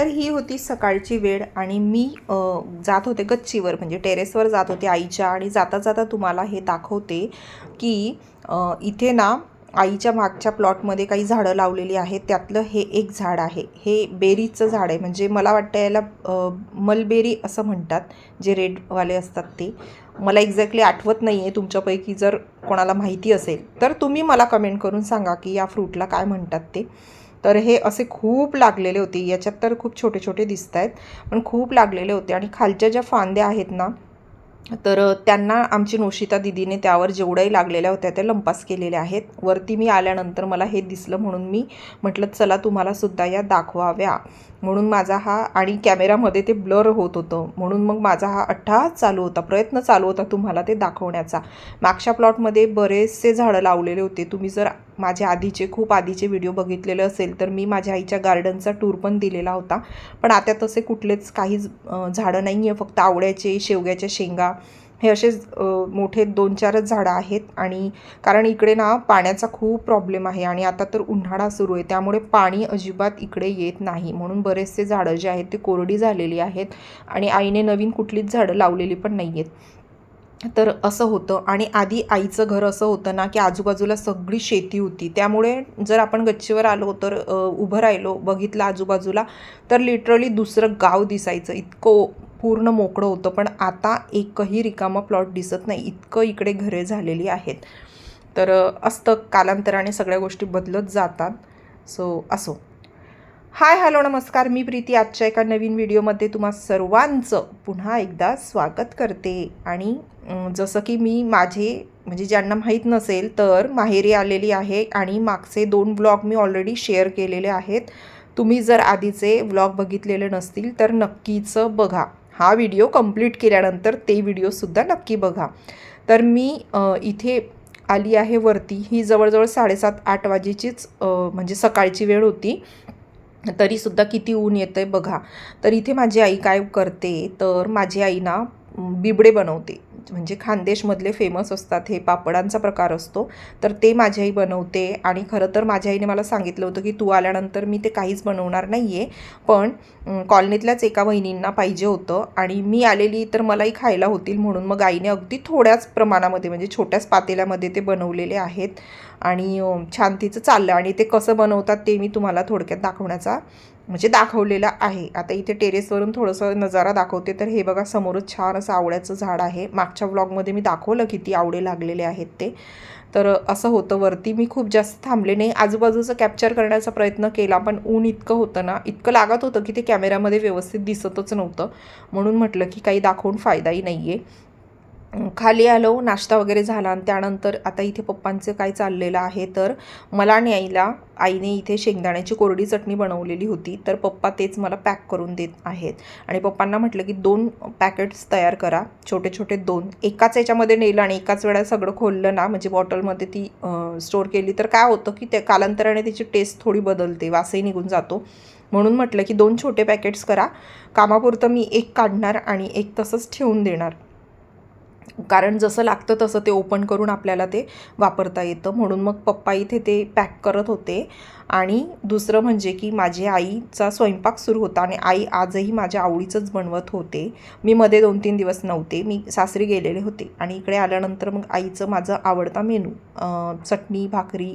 तर ही होती सकाळची वेळ आणि मी जात होते गच्चीवर म्हणजे टेरेसवर जात होते आईच्या आणि जाता जाता तुम्हाला हे दाखवते की इथे ना आईच्या मागच्या प्लॉटमध्ये काही झाडं लावलेली आहेत. त्यातलं हे एक झाड आहे. हे बेरीचं झाड आहे. म्हणजे मला वाटतं याला मलबेरी असं म्हणतात. जे रेडवाले असतात ते. मला एक्झॅक्टली आठवत नाही आहे तुमच्यापैकी जर कोणाला माहिती असेल तर तुम्ही मला कमेंट करून सांगा की या फ्रूटला काय म्हणतात ते. तर हे असे खूप लागलेले होते. याच्यात तर खूप छोटे छोटे दिसत आहेत पण खूप लागलेले होते. आणि खालच्या ज्या फांद्या आहेत ना तर त्यांना आमची नोशिता दिदीने त्यावर जेवढ्याही लागलेल्या होत्या त्या लंपास केलेल्या आहेत. वरती मी आल्यानंतर मला हे दिसलं म्हणून मी म्हटलं चला तुम्हाला सुद्धा या दाखवाव्या. म्हणून माझा हा आणि कॅमेरामध्ये ते ब्लर होत होतं. म्हणून मग माझा हा अठ्ठा चालू होता प्रयत्न चालू होता तुम्हाला ते दाखवण्याचा. मागच्या प्लॉटमध्ये बरेचसे झाडं लावलेले होते. तुम्ही जर माझ्या आधीचे खूप आधीचे व्हिडिओ बघितलेले असेल तर मी माझ्या आईच्या गार्डनचा टूर पण दिलेला होता. पण आता तसे कुठलेच काही झाडं नाही आहे फक्त आवळ्याचे शेवग्याच्या शेंगा हे असे मोठे दोन चारच झाडं आहेत आणि कारण इकडे ना पाण्याचा खूप प्रॉब्लेम आहे आणि आता तर उन्हाळा सुरू आहे त्यामुळे पाणी अजिबात इकडे येत नाही. म्हणून बरेचसे झाडं जे आहेत ते कोरडी झालेली आहेत आणि आईने नवीन कुठलीच झाडं लावलेली पण नाही आहेत तर असं होतं आणि आधी आईचं घर असं होतं ना की आजूबाजूला सगळी शेती होती. त्यामुळे जर आपण गच्चीवर आलो तर उभं राहिलो बघितलं आजूबाजूला तर लिटरली दुसरं गाव दिसायचं. इतकं पूर्ण मोकळं होतं पण आता एकही रिकामा प्लॉट दिसत नाही. इतकं इकडे घरे झालेली आहेत. तर असतं कालांतराने सगळ्या गोष्टी बदलत जातात. सो असो. हाय हॅलो नमस्कार. मी प्रीती. आजच्या एका नवीन व्हिडिओमध्ये तुम्हा सर्वांचं पुन्हा एकदा स्वागत करते. आणि जसं की मी माझे म्हणजे ज्यांना माहीत नसेल तर माहेरी आलेली आहे आणि मागचे दोन ब्लॉग मी ऑलरेडी शेअर केलेले आहेत. तुम्ही जर आधीचे व्लॉग बघितलेले नसतील तर नक्कीच बघा. हा व्हिडिओ कंप्लीट केल्यानंतर ते व्हिडिओसुद्धा नक्की बघा. तर मी इथे आली आहे वरती. ही जवळजवळ साडेसात आठ वाजेचीच म्हणजे सकाळची वेळ होती. तरीसुद्धा किती ऊन येतं आहे बघा. तर इथे माझी आई काय करते? तर माझी आई ना बिबडे बनवते. म्हणजे खानदेशमधले फेमस असतात हे पापडांचा प्रकार असतो. तर ते माझी आई बनवते आणि खरं तर माझ्या आईने मला सांगितलं होतं की तू आल्यानंतर मी ते काहीच बनवणार नाही आहे पण कॉलनीतल्याच एका वहिनींना पाहिजे होतं आणि मी आलेली तर मलाही खायला होतील म्हणून मग आईने अगदी थोड्याच प्रमाणामध्ये म्हणजे छोट्याच पातेल्यामध्ये ते बनवलेले आहेत. आणि छान तिचं चाललं आणि ते कसं बनवतात ते मी तुम्हाला थोडक्यात दाखवण्याचा म्हणजे दाखवलेला आहे. आता इथे टेरेसवरून थोडंसं नजारा दाखवते. तर हे बघा समोरच छान असं आवळ्याचं झाड आहे. मागच्या व्लॉगमध्ये मी दाखवलं किती आवडे लागलेले आहेत ते. तर असं होतं. वरती मी खूप जास्त थांबले नाही. आजूबाजूचं कॅप्चर करण्याचा प्रयत्न केला पण ऊन इतकं होतं ना इतकं लागत होतं की ते कॅमेऱ्यामध्ये व्यवस्थित दिसतच नव्हतं. म्हणून म्हटलं की काही दाखवून फायदाही नाही आहे खाली आलो नाश्ता वगैरे झाला आणि त्यानंतर आता इथे पप्पांचं काय चाललेलं आहे तर मला आणि आईला आईने इथे शेंगदाण्याची कोरडी चटणी बनवलेली होती. तर पप्पा तेच मला पॅक करून देत आहेत. आणि पप्पांना म्हटलं की दोन पॅकेट्स तयार करा. छोटे छोटे दोन. एकाच याच्यामध्ये नेलं आणि एकाच वेळा सगळं खोललं ना म्हणजे बॉटलमध्ये ती स्टोअर केली तर काय होतं की त्या कालांतराने त्याची टेस्ट थोडी बदलते वासही निघून जातो. म्हणून म्हटलं की दोन छोटे पॅकेट्स करा. कामापुरतं मी एक काढणार आणि एक तसंच ठेवून देणार. कारण जसं लागतं तसं ते ओपन करून आपल्याला ते वापरता येतं. म्हणून मग पप्पा इथे ते पॅक करत होते. आणि दुसरं म्हणजे की माझी आईचा स्वयंपाक सुरू होता आणि आई आजही माझ्या आवडीचंच बनवत होते. मी मध्ये दोन तीन दिवस नव्हते. मी सासरी गेलेले होते. आणि इकडे आल्यानंतर मग आईचं माझं आवडता मेनू चटणी भाकरी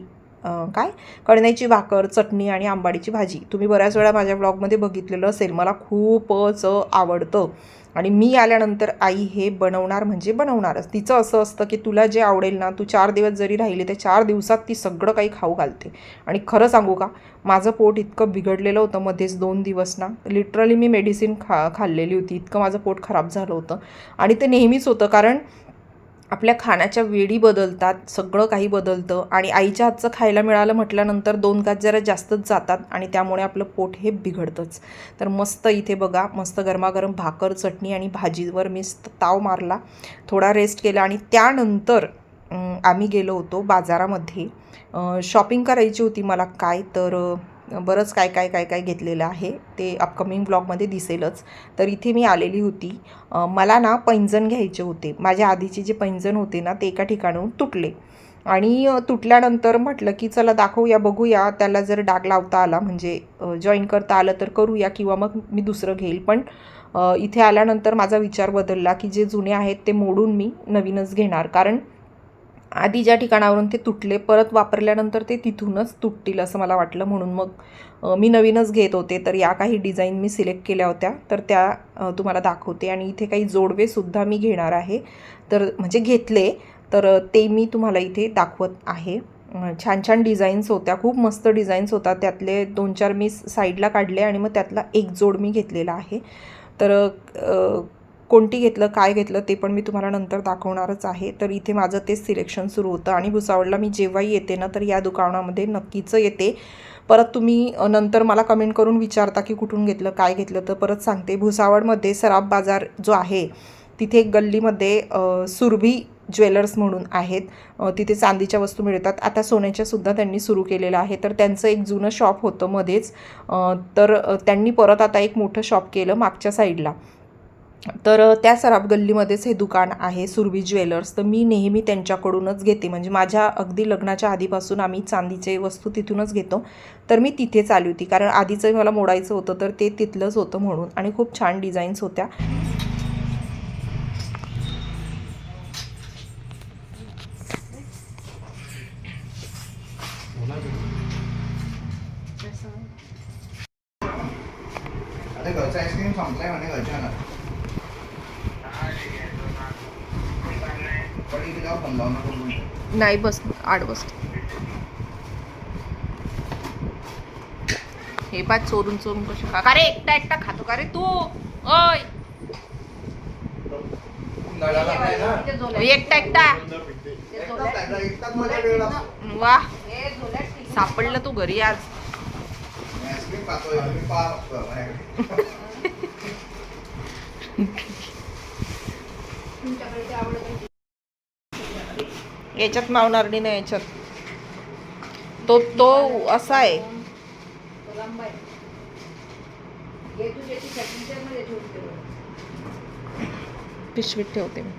काय? कळण्याची भाकर चटणी आणि आंबाडीची भाजी. तुम्ही बऱ्याच वेळा माझ्या ब्लॉगमध्ये बघितलेलं असेल मला खूपच आवडतं. आणि मी आल्यानंतर आई हे बनवणार म्हणजे बनवणारच. तिचं असं असतं की तुला जे आवडेल ना तू चार दिवस जरी राहिली तर चार दिवसात ती सगळं काही खाऊ घालते. आणि खरं सांगू का माझं पोट इतकं बिघडलेलं होतं मध्येच दोन दिवस ना. लिटरली मी मेडिसिन खा खाल्लेली होती. इतकं माझं पोट खराब झालं होतं. आणि ते नेहमीच होतं कारण आपल्या खाण्याच्या वेळी बदलतात सगळं काही बदलतं आणि आईच्या हातचं खायला मिळालं म्हटल्यानंतर दोन घास जरा जास्तच जातात आणि त्यामुळे आपलं पोट हे बिघडतंच. तर मस्त इथे बघा मस्त गरमागरम भाकर चटणी आणि भाजीवर मी ताव मारला. थोडा रेस्ट केला आणि त्यानंतर आम्ही गेलो होतो बाजारामध्ये. शॉपिंग करायची होती मला काय तर बरंच काय काय काय काय घेतलेलं आहे. ते अपकमिंग ब्लॉगमध्ये दिसेलच. तर इथे मी आलेली होती. मला ना पैंजण घ्यायचे होते. माझ्या आधीचे जे पैंजण होते ना ते एका ठिकाणाहून तुटले. आणि तुटल्यानंतर म्हटलं की चला दाखवूया बघूया. त्याला जर डाग लावता आला म्हणजे जॉईन करता आलं तर करूया किंवा मग मी दुसरं घेईल. पण इथे आल्यानंतर माझा विचार बदलला की जे जुने आहेत ते मोडून मी नवीनच घेणार. कारण आधी ज्या ठिकाणावरून ते तुटले परत वापरल्यानंतर ते तिथूनच तुटतील असं मला वाटलं. म्हणून मग मी नवीनच घेत होते. तर या काही डिझाईन मी सिलेक्ट केल्या होत्या. तर त्या तुम्हाला दाखवते. आणि इथे काही जोडवेसुद्धा मी घेणार आहे. तर म्हणजे घेतले तर ते मी तुम्हाला इथे दाखवत आहे. छान छान डिझाईन्स होत्या. खूप मस्त डिझाईन्स होता. त्यातले दोन चार मी साईडला काढले आणि मग त्यातला एक जोड मी घेतलेला आहे. तर कोणती घेतलं काय घेतलं ते पण मी तुम्हाला नंतर दाखवणारच आहे. तर इथे माझं तेच सिलेक्शन सुरू होतं आणि भुसावळला मी जेव्हाही येते ना तर या दुकानामध्ये नक्कीच येते. परत तुम्ही नंतर मला कमेंट करून विचारता की कुठून घेतलं काय घेतलं तर परत सांगते. भुसावळमध्ये सराफ बाजार जो आहे तिथे एक गल्लीमध्ये सुरभी ज्वेलर्स म्हणून आहेत. तिथे चांदीच्या वस्तू मिळतात. आता सोन्याच्या सुद्धा त्यांनी सुरू केलेलं आहे. तर त्यांचं एक जुनं शॉप होतं मध्येच. तर त्यांनी परत आता एक मोठं शॉप केलं मागच्या साईडला तर त्या सराफ गल्लीमध्येच हे दुकान आहे सुरभी ज्वेलर्स. तर मी नेहमी त्यांच्याकडूनच घेते. म्हणजे माझ्या अगदी लग्नाच्या आधीपासून आम्ही चांदीचे वस्तू तिथूनच घेतो. तर मी तिथेच आली होती. कारण आधीचं मला मोडायचं होतं तर ते तिथलंच होतं म्हणून. आणि खूप छान डिझाईन्स होत्या. घरचं आईस्क्रीम संपलाय म्हणे घरच्या पण इथे जाऊ फोन लावून नको नाही बस आड बस. हे पाच चोरून चोरून कशी खा का रे एकटा एकटा खातो का रे तू? ओय! एकटा एकटा. वा. सापडलं तू घरी आज मी आईस्क्रीम खातोय तुम्ही पाहा फक्त माझ्याकडे. याच्यात मावणारडी नाही याच्यात. तो तो असा आहे. पिशवीत ठेवते मी.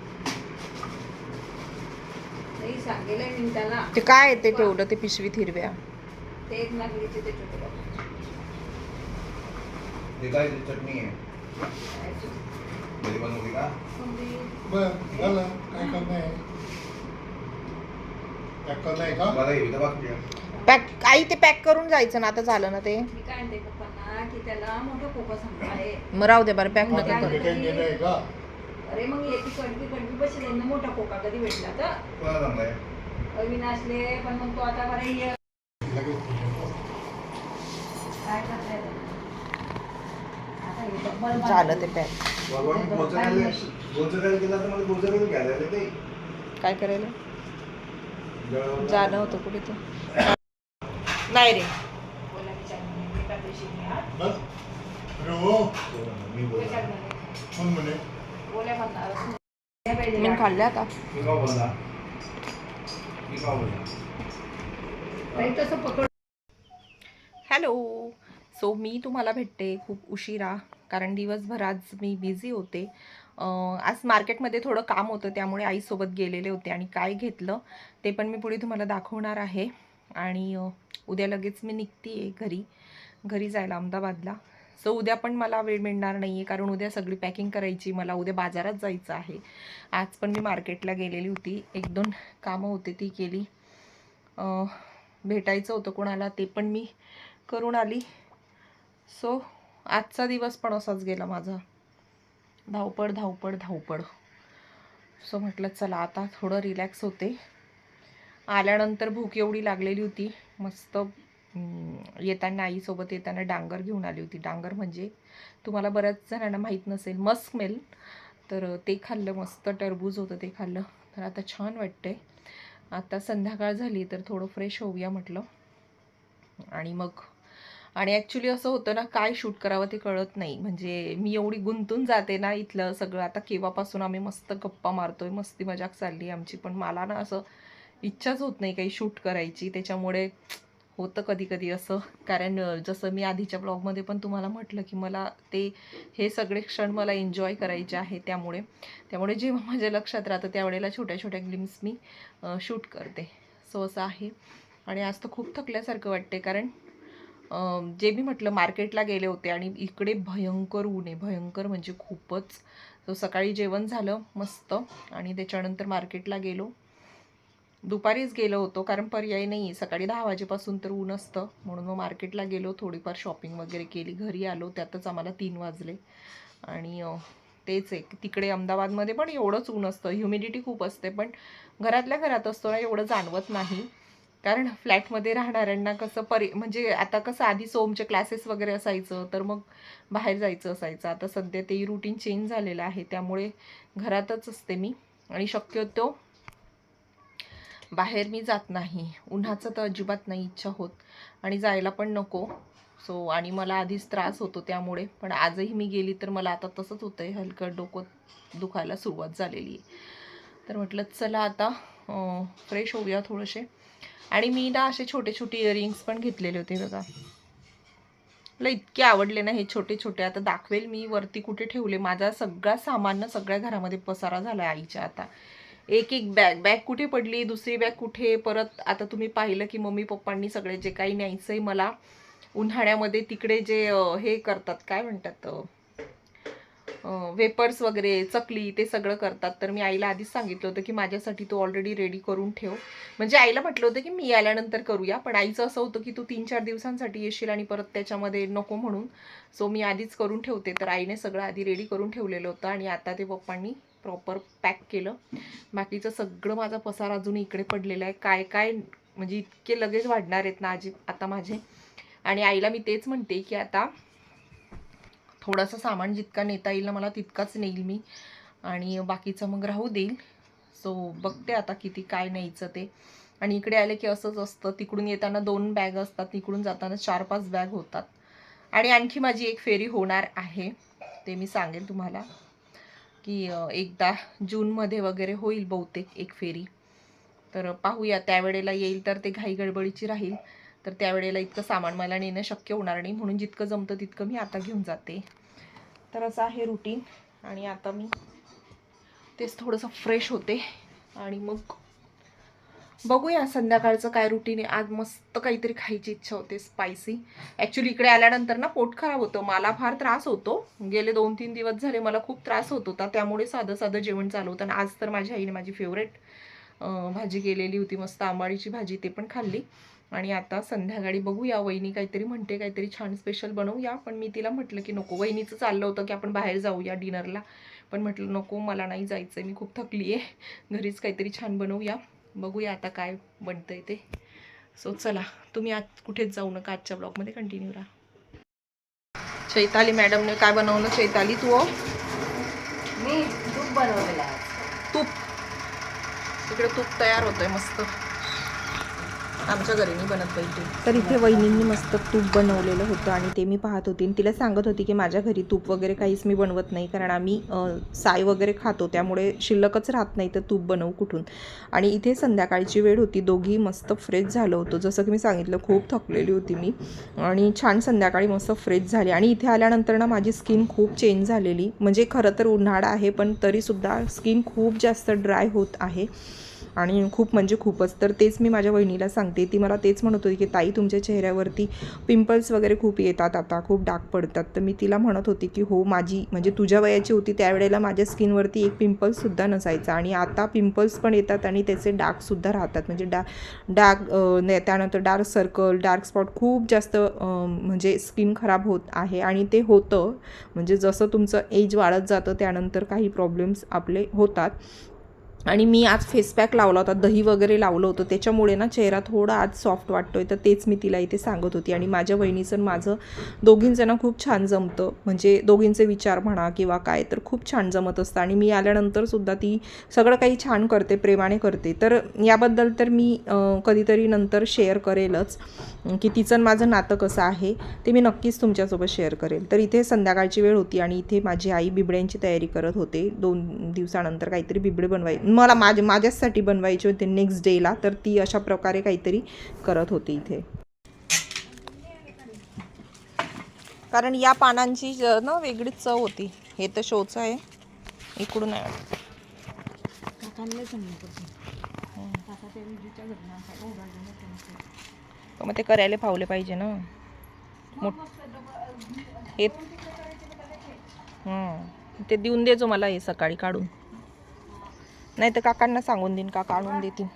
ते काय आहे ते ठेवलं ते पिशवीत हिरव्या. चटणी करणं आहे का? मला घेऊ बाकी पॅक आई ते पॅक करून जायचं ना आता झालं ना ते. मी काय म्हणते पप्पांना की त्याला मोठा खोका सांगता आहे. मग राहू दे बरं पॅक नका करू आहे का? अरे मग येते मोठा खोका कधी भेटला तर? कोणाला चांगला आहे अविनाशले पण मग तो आता बरं ये लगेच ठेवतो. काय करताय आता? आता हे डब्बल झालं ते पॅक गेला तर मला घ्यायला ते. काय करायला. जाणं होतं कुठे ते नाही. रे. मी खाल्ले आता. मी का बोलला मी का बोलला नाही तसं पकड. हॅलो. सो मी तुम्हाला भेटते खूप उशिरा कारण दिवसभर आज मी बिझी होते. आज मार्केटमध्ये थोडं काम होतं त्यामुळे आईसोबत गेलेले होते आणि काय घेतलं ते पण मी पुढे तुम्हाला दाखवणार आहे. आणि उद्या लगेच मी निघते आहे घरी घरी जायला अहमदाबादला. सो उद्या पण मला वेळ मिळणार नाही आहे कारण उद्या सगळी पॅकिंग करायची मला उद्या बाजारात जायचं आहे. आज पण मी मार्केटला गेलेली होती एक दोन कामं होते ती केली. भेटायचं होतं कोणाला ते पण मी करून आली. सो आजचा दिवस पण असाच गेला माझा. धावपळ धावपळ धावपळ. सो म्हटलं चला आता थोडं रिलॅक्स होते. आल्यानंतर भूक एवढी लागलेली होती. मस्त येताना आईसोबत येताना डांगर घेऊन आली होती. डांगर म्हणजे तुम्हाला बऱ्याच जणांना माहीत नसेल मस्क मेल तर ते खाल्लं मस्त टरबूज होतं ते खाल्लं. तर आता छान वाटतंय. आता संध्याकाळ झाली तर थोडं फ्रेश होऊया म्हटलं. आणि मग आणि ॲक्च्युली असं होतं ना काय शूट करावं ते कळत नाही. म्हणजे मी एवढी गुंतून जाते ना इथलं सगळं. आता केव्हापासून आम्ही मस्त गप्पा मारतोय मस्ती मजाक चालली आमची. पण मला ना असं इच्छाच होत नाही काही शूट करायची. त्याच्यामुळे होतं कधी कधी असं. कारण जसं मी आधीच्या ब्लॉगमध्ये पण तुम्हाला म्हटलं की मला ते हे सगळे क्षण मला एन्जॉय करायचे आहे त्यामुळे. त्यामुळे जेव्हा माझ्या लक्षात राहतं त्यावेळेला छोट्या छोट्या ग्लिम्स मी शूट करते. सो असं आहे. आणि आज तर खूप थकल्यासारखं वाटते कारण जे मी म्हटलं मार्केटला गेले होते आणि इकडे भयंकर ऊन आहे. भयंकर म्हणजे खूपच. सो सकाळी जेवण झालं मस्त आणि त्याच्यानंतर मार्केटला गेलो. दुपारीच गेलो होतो कारण पर्याय नाही सकाळी दहा वाजेपासून तर ऊन असतं. म्हणून मग मार्केटला गेलो थोडीफार शॉपिंग वगैरे केली. घरी आलो त्यातच आम्हाला तीन वाजले. आणि तेच एक. तिकडे अहमदाबादमध्ये पण एवढंच ऊन असतं. ह्युमिडिटी खूप असते पण घरातल्या घरात असतो ना एवढं जाणवत नाही. कारण फ्लॅटमध्ये राहणाऱ्यांना कसं परि म्हणजे आता कसं आधी सोमचे क्लासेस वगैरे असायचं तर मग बाहेर जायचं असायचं. आता सध्या ते रुटीन चेंज झालेलं आहे त्यामुळे घरातच असते मी. आणि शक्यतो बाहेर मी जात नाही. उन्हाचं तर अजिबात नाही इच्छा होत. आणि जायला पण नको. सो आणि मला आधीच त्रास होतो त्यामुळे. पण आजही मी गेली तर मला आता तसंच होतं आहे हलकं डोकं दुखायला सुरुवात झालेली आहे. तर म्हटलं चला आता फ्रेश होऊया थोडेसे. आणि मी ना असे छोटे छोटे इयरिंग्स पण घेतलेले होते बघा. मला इतके आवडले ना हे छोटे छोटे. आता दाखवेल मी वरती कुठे ठेवले. माझा सगळा सामान ना सगळ्या घरामध्ये पसारा झाला आईच्या आता. एक एक बॅग बॅग कुठे पडली? दुसरी बॅग कुठे? परत आता तुम्ही पाहिलं की मम्मी पप्पांनी सगळे जे काही न्यायचं आहे मला. उन्हाळ्यामध्ये तिकडे जे हे करतात. काय म्हणतात वेपर्स वगैरे चकली ते सगळं करतात. तर मी आईला आधीच सांगितलं होतं की माझ्यासाठी तू ऑलरेडी रेडी करून ठेव. म्हणजे आईला म्हटलं होतं की मी आल्यानंतर करूया पण आईचं असं होतं की तू तीन चार दिवसांसाठी येशील आणि परत त्याच्यामध्ये नको म्हणून. सो मी आधीच करून ठेवते. तर आईने सगळं आधी रेडी करून ठेवलेलं होतं आणि आता ते पप्पांनी प्रॉपर पॅक केलं. बाकीचं सगळं माझा पसार अजून इकडे पडलेला आहे. काय काय म्हणजे इतके लगेच वाढणार आहेत ना आजी आता माझे. आणि आईला मी तेच म्हणते की आता थोडंसं सामान जितका नेता येईल ना मला तितकाच नेईल मी. आणि बाकीचं मग राहू देईल. सो बघते आता किती काय न्यायचं ते. आणि इकडे आले की असंच असतं. तिकडून येताना दोन बॅग असतात. तिकडून जाताना चार पाच बॅग होतात. आणि आणखी माझी एक फेरी होणार आहे. ते मी सांगेल तुम्हाला. की एकदा जूनमध्ये वगैरे होईल बहुतेक एक फेरी. तर पाहूया. त्यावेळेला येईल तर ते घाई गडबडीची राहील. तर त्यावेळेला इतकं सामान मला नेणं शक्य होणार नाही. म्हणून जितकं जमतं तितकं मी आता घेऊन जाते. तर असं आहे रुटीन आणि आता मी तेच थोडंसं फ्रेश होते. आणि मग बघूया संध्याकाळचं काय रुटीन आहे. आज मस्त काहीतरी खायची इच्छा होते स्पायसी ॲक्च्युली इकडे आल्यानंतर ना पोट खराब होतं. मला फार त्रास होतो. गेले दोन तीन दिवस झाले मला खूप त्रास होत होता. त्यामुळे साधं साधं जेवण चालू होतं. आणि आज तर माझ्या आईने माझी फेवरेट भाजी केलेली होती. मस्त आंबाडीची भाजी ते पण खाल्ली. आणि आता संध्याकाळी बघूया वहिनी काहीतरी म्हणते काहीतरी छान स्पेशल बनवूया. पण मी तिला म्हटलं की नको वहिनीचं चाललं होतं की आपण बाहेर जाऊया डिनरला पण म्हटलं नको मला नाही जायचं मी खूप थकली आहे घरीच काहीतरी छान बनवूया. बघूया आता काय बनतंय ते. सो चला तुम्ही आज कुठेच जाऊ नका आजच्या ब्लॉगमध्ये कंटिन्यू राहा. चैताली मॅडमने काय बनवलं? चैताली तू हो? मी दूध बनवलेलं आहे. तूप. इकडे तूप तयार होतंय मस्त. आमच्या घरी नाही बनत पाहिजे तर इथे वहिनींनी मस्त तूप बनवलेलं होतं आणि ते मी पाहत होती. आणि तिला सांगत होती की माझ्या घरी तूप वगैरे काहीच मी बनवत नाही कारण आम्ही साय वगैरे खातो त्यामुळे शिल्लकच राहत नाही तर तूप बनवू कुठून. आणि इथे संध्याकाळची वेळ होती. दोघी मस्त फ्रेश झालं होतं. जसं की मी सांगितलं खूप थकलेली होती मी. आणि छान संध्याकाळी मस्त फ्रेश झाली. आणि इथे आल्यानंतर ना माझी स्किन खूप चेंज झालेली. म्हणजे खरं तर उन्हाळा आहे पण तरीसुद्धा स्किन खूप जास्त ड्राय होत आहे. आणि खूप म्हणजे खूपच. तर तेच मी माझ्या वहिनीला सांगते. ती मला तेच म्हणत होती की ताई तुमच्या चेहऱ्यावरती पिंपल्स वगैरे खूप येतात आता. खूप डाग पडतात. तर मी तिला म्हणत होती की हो माझी म्हणजे तुझ्या वयाची होती. त्यावेळेला माझ्या स्किनवरती एक पिंपल्ससुद्धा नसायचा. आणि आता पिंपल्स पण येतात आणि त्याचे डागसुद्धा राहतात. म्हणजे डा डाग ने- त्यानंतर डार्क सर्कल डार्क स्पॉट खूप जास्त म्हणजे स्किन खराब होत आहे. आणि ते होतं. म्हणजे जसं तुमचं एज वाढत जातं त्यानंतर काही प्रॉब्लेम्स आपले होतात. आणि मी आज फेस पॅक लावला होता दही वगैरे लावलं होतं. त्याच्यामुळे ना चेहरा थोडा आज सॉफ्ट वाटतोय तर तेच मी तिला इथे सांगत होती. आणि माझ्या वहिनीचं माझं दोघींचं ना खूप छान जमतं. म्हणजे दोघींचे विचार म्हणा किंवा काय तर खूप छान जमत असतं. आणि मी आल्यानंतर सुद्धा ती सगळं काही छान करते प्रेमाने करते. तर याबद्दल तर मी कधीतरी नंतर शेअर करेलच की तिचं माझं नातं कसं आहे ते मी नक्कीच तुमच्यासोबत शेअर करेल. तर इथे संध्याकाळची वेळ होती आणि इथे माझी आई बिबड्यांची तयारी करत होते. दोन दिवसानंतर काहीतरी बिबडे बनवाय मला माझ्या माझ्याचसाठी बनवायचे होते नेक्स्ट डेला तर ती अशा प्रकारे काहीतरी करत होती इथे. कारण या पानांची ना वेगळीच चव होती. हे तर शोचं आहे. इकडून आहे. मोठं. मग ते करायला फावले पाहिजे ना. मोठ हे हं. ते देऊन देजो मला हे सकाळी काढून. नाही तर काकांना सांगून देईन काका आणून देतील.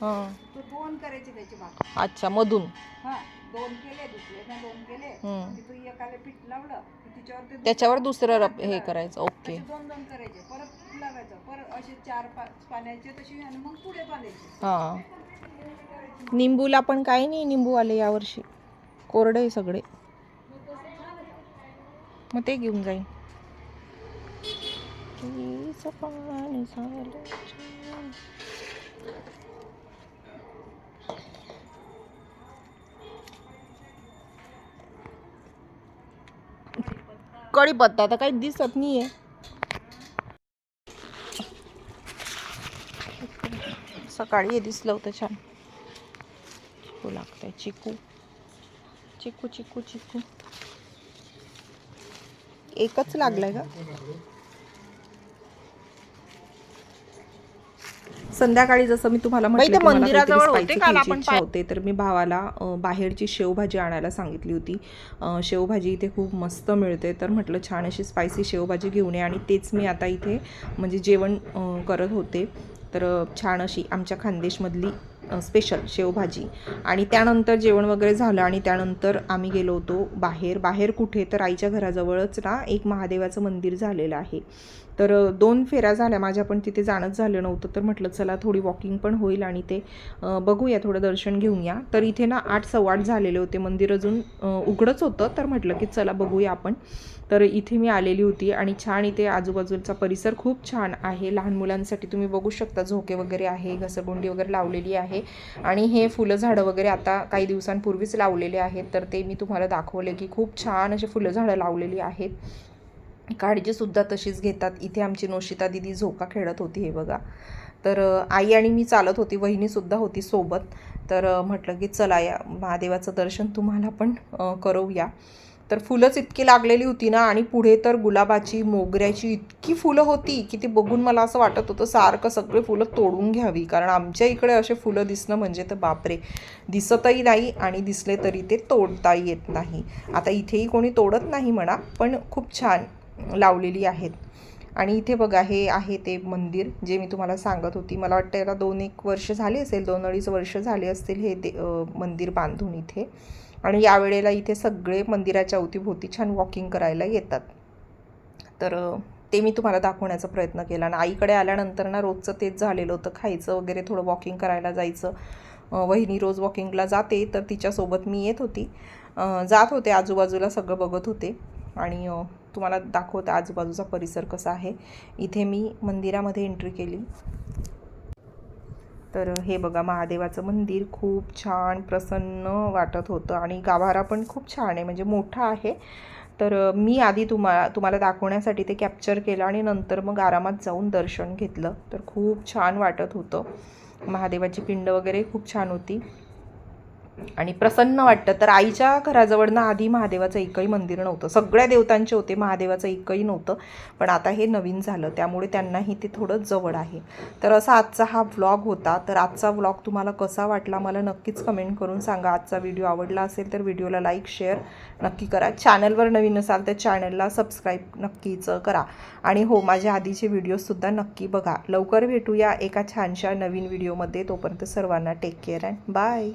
हां. तो दोन करायचे त्याची अच्छा मधून. हा दोन केले दुसरे ना दोन केले. की तू एकाला पीठ लावलं की तिच्यावर ते त्याच्यावर दुसरं रप हे करायचं ओके. असे दोन दोन करायचे. परत पीठ लावायचं. परत असे चार पाच पाण्याचे तसे आणि मग पुढे पाण्याचे हां. निंबूला पण काही नाही निंबू आले यावर्षी. कोरडे आहे सगळे. मग ते घेऊन जाईन. केस पाणी झालं कढीपत्ता तर काही दिसत नाहीये. सकाळी हे दिसलं होतं छान. चिकू लागतंय चिकू. चिकू चिकू चिकू. एकच लागलाय का संध्याकाळी जसं मी तुम्हाला म्हटलं मंदिराजवळ होते काल आपण तर मी भावाला बाहेरची शेवभाजी आणायला सांगितली होती. शेवभाजी इथे खूप मस्त मिळते तर म्हटलं छान अशी स्पायसी शेवभाजी घेऊन ये आणि तेच मी आता इथे म्हणजे जेवण करत होते. तर छान अशी आमच्या खानदेशमधली स्पेशल शेवभाजी. आणि त्यानंतर जेवण वगैरे झालं आणि त्यानंतर आम्ही गेलो होतो बाहेर. बाहेर कुठे? तर आईच्या घराजवळच ना एक महादेवाचं मंदिर झालेलं आहे. तर दोन फेऱ्या झाल्या. माझ्या पण तिथे जाणंच झालं नव्हतं. तर म्हटलं चला थोडी वॉकिंग पण होईल आणि ते बघूया थोडं दर्शन घेऊया. तर इथे ना आठ सव्वाट झालेले होते. मंदिर अजून उघडंच होतं. तर म्हटलं की चला बघूया आपण. तर इथे मी आलेली होती आणि छान इथे आजूबाजूचा परिसर खूप छान आहे. लहान मुलांसाठी तुम्ही बघू शकता झोके वगैरे आहे घसरगुंडी वगैरे लावलेली आहे. आणि हे फुलं झाडं वगैरे आता काही दिवसांपूर्वीच लावलेले आहेत. तर ते मी तुम्हाला दाखवले की खूप छान असे फुलं झाडं लावलेली आहेत. काळजीसुद्धा तशीच घेतात. इथे आमची नोशिता दिदी झोका खेळत होती हे बघा. तर आई आणि मी चालत होती वहिनीसुद्धा होती सोबत. तर म्हटलं की चला या महादेवाचं दर्शन तुम्हाला पण करूया. तर फुलंच इतकी लागलेली होती ना आणि पुढे तर गुलाबाची मोगऱ्याची इतकी फुलं होती की ती बघून मला असं वाटत होतं सारखं सगळे फुलं तोडून घ्यावी. कारण आमच्या इकडे असे फुलं दिसणं म्हणजे तर बापरे! दिसतही नाही आणि दिसले तरी ते तोडता येत नाही. आता इथेही कोणी तोडत नाही म्हणा पण खूप छान लावलेली आहेत. आणि इथे बघा हे आहे ते मंदिर जे मी तुम्हाला सांगत होती. मला वाटतं याला दोन एक वर्ष झाले असेल दोन अडीच वर्ष झाले असतील हे दे मंदिर बांधून इथे. आणि यावेळेला इथे सगळे मंदिराच्या अवतीभोवती छान वॉकिंग करायला येतात. तर ते मी तुम्हाला दाखवण्याचा प्रयत्न केला. आणि आईकडे आल्यानंतर ना रोजचं तेच झालेलं होतं. खायचं वगैरे थोडं वॉकिंग करायला जायचं. वहिनी रोज वॉकिंगला जाते तर तिच्यासोबत मी येत होती. जात होते आजूबाजूला सगळं बघत होते. आणि तुम्हाला दाखवते आजूबाजूचा परिसर कसा आहे. इथे मी मंदिरामध्ये एंट्री केली. तर हे बघा महादेवाचं मंदिर खूप छान प्रसन्न वाटत होतं आणि गाभारा पण खूप छान आहे म्हणजे मोठा आहे. तर मी आधी तुम्हाला तुम्हाला दाखवण्यासाठी ते कॅप्चर केलं आणि नंतर मग आरामात जाऊन दर्शन घेतलं. तर खूप छान वाटत होतं. महादेवाची पिंड वगैरे खूप छान होती. आणि प्रसन्न वाटतं. तर आईच्या घराजवळ ना आधी महादेवाचं एकही मंदिर नव्हतं. सगळ्या देवतांचे होते महादेवाचं एकही नव्हतं. पण आता हे नवीन झालं त्यामुळे त्यांनाही ते थोडं जवळ आहे. तर असा आजचा हा व्लॉग होता. तर आजचा व्लॉग तुम्हाला कसा वाटला मला नक्कीच कमेंट करून सांगा. आजचा व्हिडिओ आवडला असेल तर व्हिडिओला लाईक शेअर नक्की करा. चॅनलवर नवीन असाल तर चॅनलला सबस्क्राईब नक्कीच करा. आणि हो माझ्या आधीचे व्हिडिओसुद्धा नक्की बघा. लवकर भेटूया एका छानशा नवीन व्हिडिओमध्ये तोपर्यंत सर्वांना टेक केअर अँड बाय